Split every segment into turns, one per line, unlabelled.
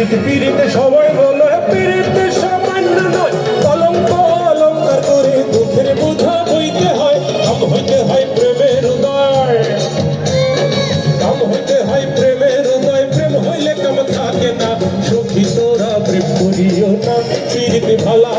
পিরিত পীড়িতে সবাই বলো পিরিত সামান্য নয়। কলঙ্ক অলঙ্কার করে দুঃখের বোঝা বইতে হয়, কাম হইতে হয় প্রেমের উদয়। কাম হইতে হয় প্রেমের উদয়, প্রেম হইলে কাম থাকে না। সখী তোরা প্রেম করিও না, পীড়িত ভালা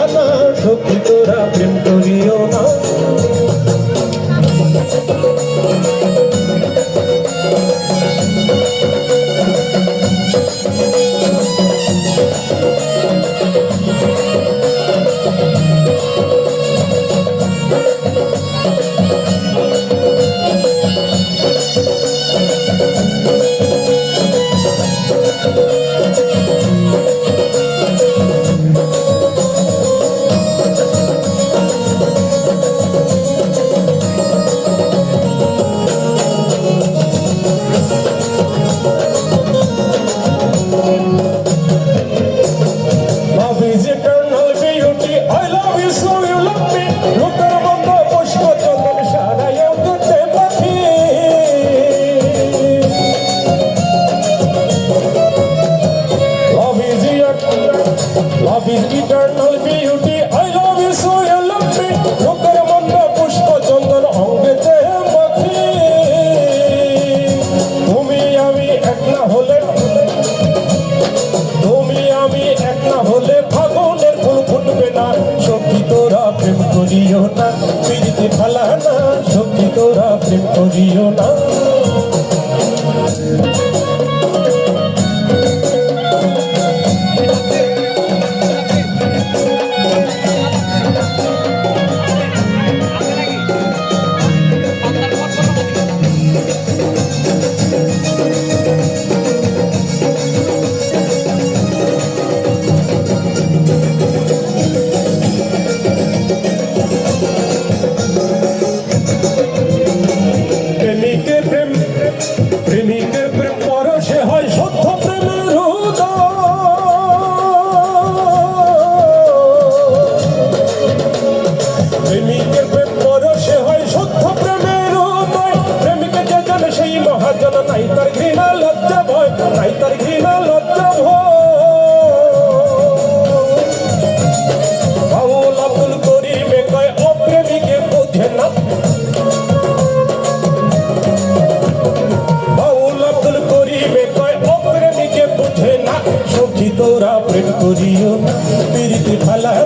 করিও না পিড়িতে ফালা না সঙ্গী তোরা প্রেম করিও না।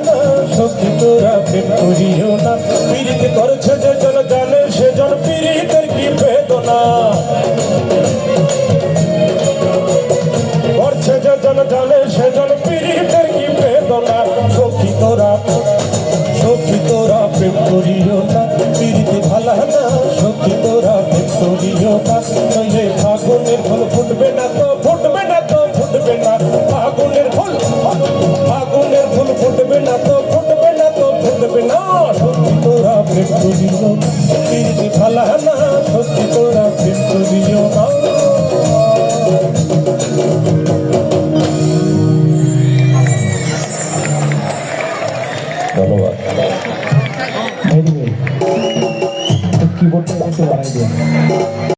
না সখী তোরা প্রেম করিও না। পিরিতি করছে যে জন জানে, সে জন পিরিতের কি বেদনা। করছে যে জন জানে, সে জন পিরিতের কি বেদনা। সখী তোরা সখী তোরা প্রেম করিও না। পিরিতি ভালা না, সখী তোরা প্রেম করিও না। নইলে ফাগুনের ফুল ফুটবে না তো, ফুটবে না তো, ফুটবে না। ফাগুনের ফুল না সখী তোরা প্রেম করিও না। ধন্যবাদ।
কিবোর্ডটা একটু বাড়াই দিন